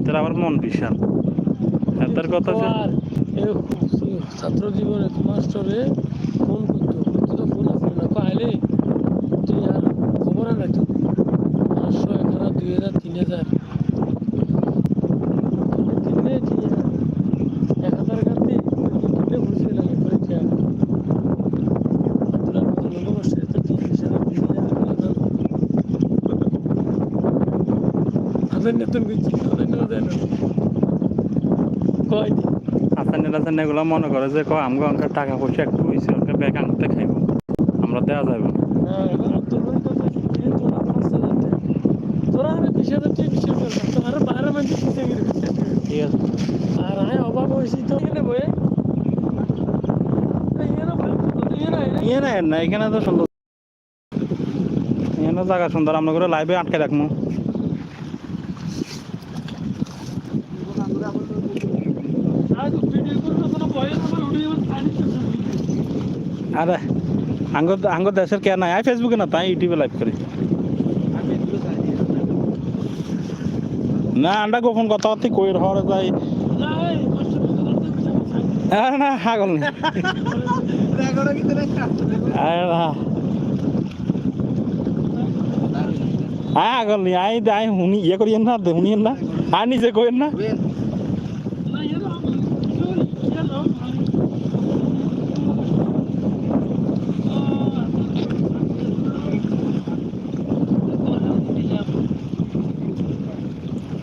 এদের আবার মন বিশাল। এদের কথা যে ছাত্র জীবনে মাস্টারে ফোন করতো করতো তো ফোন আসলে না। পাইলে তুই আর খবর আনাই তো পাঁচশো এক হাজার দুই হাজার, তিন হাজার কিনলে দিয়ে এক হাজার কাটতে কিনলে বুঝতে লাগে করে চেয়ার তোরা নতুন বসে তো তিন হাজার তিন হাজার নতুন কয় এগুলো মনে করে যে কয় আমগো টাকা পয়সা একটু হয়েছে ওকে ব্যাগ আনতে খাইব। আমরা দেওয়া যাবে হ্যাঁ, হাজার। বিশ হাজার মানুষ? ঠিক আছে। আর আমি অভাব হয়েছি তো এখানে বয়ে। এখানে তো সুন্দর। এখানে জায়গা সুন্দর আমরা করে লাইভে আটকে রাখব আজ ভিডিও করতে কোনো বয়ে আমার উঠে যাবে পানি আরে, আঙ্গ আঙ্গ দেশের কে নাই? আই ফেসবুকে না তাই ইউটিউবে লাইভ করি। না, আন্ডা গোপন কথাবার্তা কই হরে যাই। আরে না হাগল নি। আরে আগল নি, আই আই হুনি ইয়ে করিয়েন না শুনিয়েন না। আর নিজে কইেন না।